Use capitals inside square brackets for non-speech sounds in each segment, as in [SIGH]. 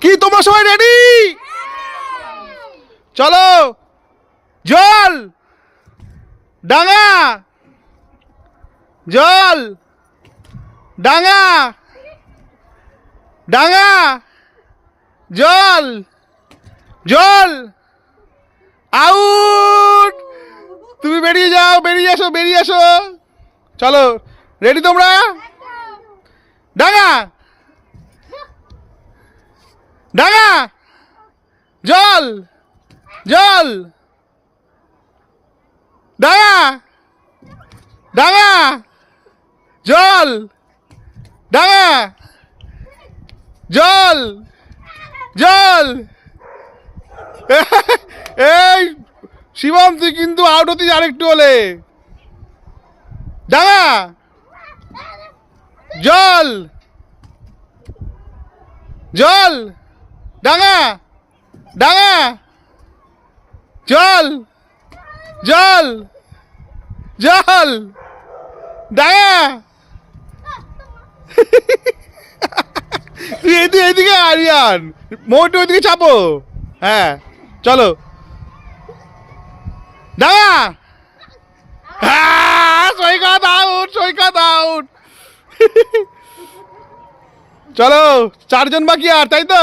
কি তোমার সবাই রেডি চলো। জল। ডাঙা। জল। ডাঙা। ডাঙা। জল। জল। আউট। তুমি বেরিয়ে যাও বেরিয়ে আসো বেরিয়ে আসো। চলো। রেডি তোমরা? ডাঙা। ডাঙা! জল! জল! ডাঙা! ডাঙা! জল! ডাঙা! জল! জল! [LAUGHS] এই শিবম তুই কিন্তু আউট হতিস আরেকটু হলে। ডাঙা! জল! জল! ডাঙা ডাঙা। জল জল জল। ডাঙা। [LAUGHS] তুই এদিকে এদিকে আরিয়ান। মোটু ওইদিকে চাপো। হ্যাঁ চলো। ডাঙা। হ্যাঁ সৈকত আউট সৈকত আউট [LAUGHS] চলো, চারজন বাকি আর, তাই তো?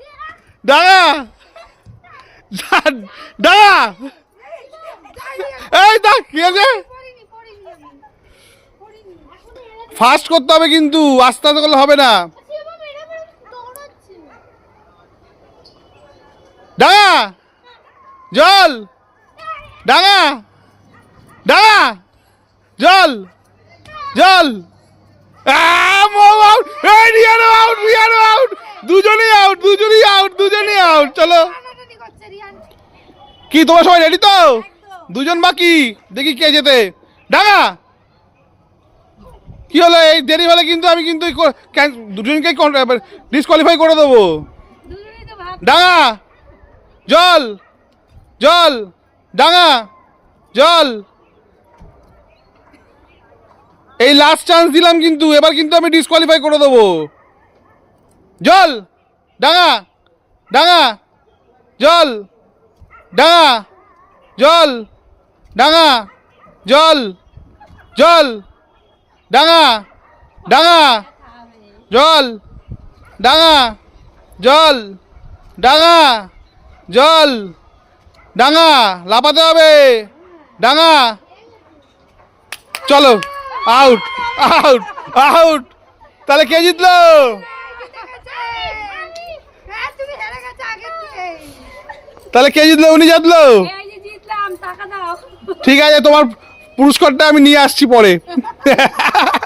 জা- ডাঙা এই দেখ কি আছে ফাস্ট করতে হবে কিন্তু আস্তে আস্তে করলে হবে না। ডাঙা জল। ডাঙা ডাঙা জল। জল! এই, রিয়ানো out, রিয়ানো out! দুজনেই আউট দুজনেই আউট দুজনেই আউট চলো। কি, তোমার সবাই রেডি তো? দুজন বাকি? দেখি কে যেতে। ডাঙা কি হলো? এই দেরি হলে কিন্তু আমি কিন্তু দুজনকে ডিসকোয়ালিফাই করে দেবো। ডাঙা জল! জল! ডাঙা জল! এই লাস্ট চান্স দিলাম কিন্তু, এবার কিন্তু আমি ডিসকোয়ালিফাই করে দেবো। জল, ডাঙা ডাঙা, জল ডাঙা জল ডাঙা, জল জল, ডাঙা ডাঙা, জল ডাঙা জল ডাঙা জল, ডাঙা লাপাতে হবে, ডাঙা। চলো আউট আউট আউট তাহলে কে জিতলো? তাহলে কে জিতলো? উনি জিতলো? ঠিক আছে তোমার পুরস্কারটা আমি নিয়ে আসছি পরে। [LAUGHS]